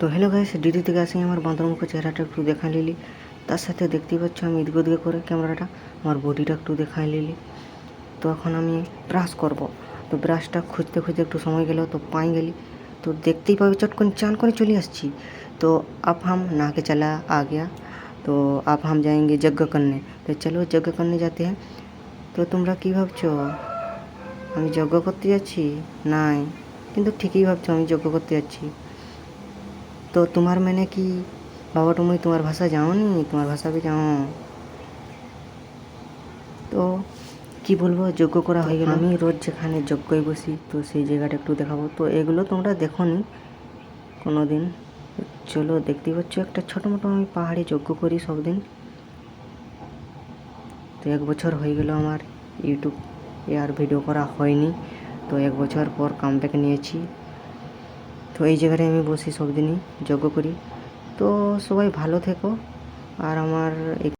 তো hello guys DD থেকে আসি আমার বন্ধুরমুখ চেহারাটা একটু দেখা নিলি তার সাথে দেখতেই পাচ্ছ আমি এদিক ওদিকে করে ক্যামেরাটা, আমার বডিটা একটু দেখায় নিলি তো এখন আমি ব্রাশ করব। তো ব্রাশটা খুঁজতে খুঁজতে একটু সময় গেল, তো পাই গেলি। তো দেখতেই পাবে করে, চান করে চলে আসছি। তো আপ হাম নাকে চালা, আ গিয়া। তো আপ হাম যাएंगे যজ্ঞ করনে। তো চলো যজ্ঞ করনে যাতে হ্যাঁ। তো তোমরা কী ভাবছ? আমি যজ্ঞ করতে যাচ্ছি? নাই। কিন্তু ঠিকই ভাবছ, আমি যজ্ঞ করতে যাচ্ছি। তো তোমার মানে কি? বাবা তুমি তোমার ভাষা জানো নি তোমার ভাষা भी জানো? তো কি বলব, যজ্ঞ করা হয়ে গেল। আমি রোজ যেখানে যজ্ঞই বসি, তো সেই জায়গাটা একটু দেখাবো। তো এগুলো তোমরা দেখো নি কোনো দিন চলো দেখতেই পাচ্ছ, একটা ছোটো মোটো আমি পাহাড়ে যজ্ঞ করি সব দিন তো এক বছর হয়ে গেল আমার ইউটিউব এ আর ভিডিও করা হয়নি। তো এক বছর পর কামব্যাক নিয়েছি। তো এই জায়গাটায় আমি বসি সব দিনই, যজ্ঞ করি। তো সবাই ভালো থেকো। আর আমার